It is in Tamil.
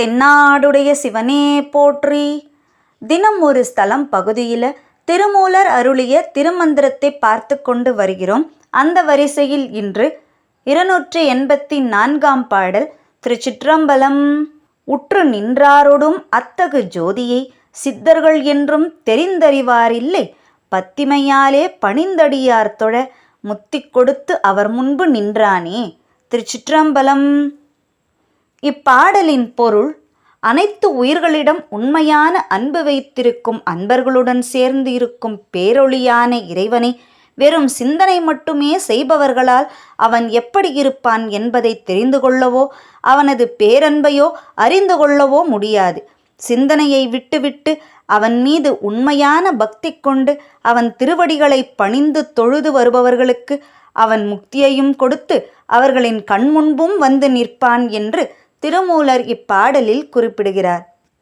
தென்னாடுடைய சிவனே போற்றி. தினம் ஒரு ஸ்தலம் பகுதியில் திருமூலர் அருளிய திருமந்திரத்தை பார்த்து கொண்டு வருகிறோம். அந்த வரிசையில் இன்று இருநூற்றி எண்பத்தி நான்காம் பாடல் திருச்சிற்றம்பலம். உற்று நின்றாரோடும் அத்தகு ஜோதியை சித்தர்கள் என்றும் தெரிந்தறிவாரில்லை. பத்திமையாலே பணிந்தடியார் தொழ முத்தி கொடுத்து அவர் முன்பு நின்றானே. திருச்சிற்றம்பலம். இப்பாடலின் பொருள் அனைத்து உயிர்களிடம் உண்மையான அன்பு வைத்திருக்கும் அன்பர்களுடன் சேர்ந்து இருக்கும் பேரொளியான இறைவனை வெறும் சிந்தனை மட்டுமே செய்பவர்களால் அவன் எப்படி இருப்பான் என்பதை தெரிந்து கொள்ளவோ அவனது பேரன்பையோ அறிந்து கொள்ளவோ முடியாது. சிந்தனையை விட்டுவிட்டு அவன் மீது உண்மையான பக்தி கொண்டு அவன் திருவடிகளை பணிந்து தொழுது வருபவர்களுக்கு அவன் முக்தியையும் கொடுத்து அவர்களின் கண்முன்பும் வந்து நிற்பான் என்று திருமூலர் இப்பாடலில் குறிப்பிடுகிறார்.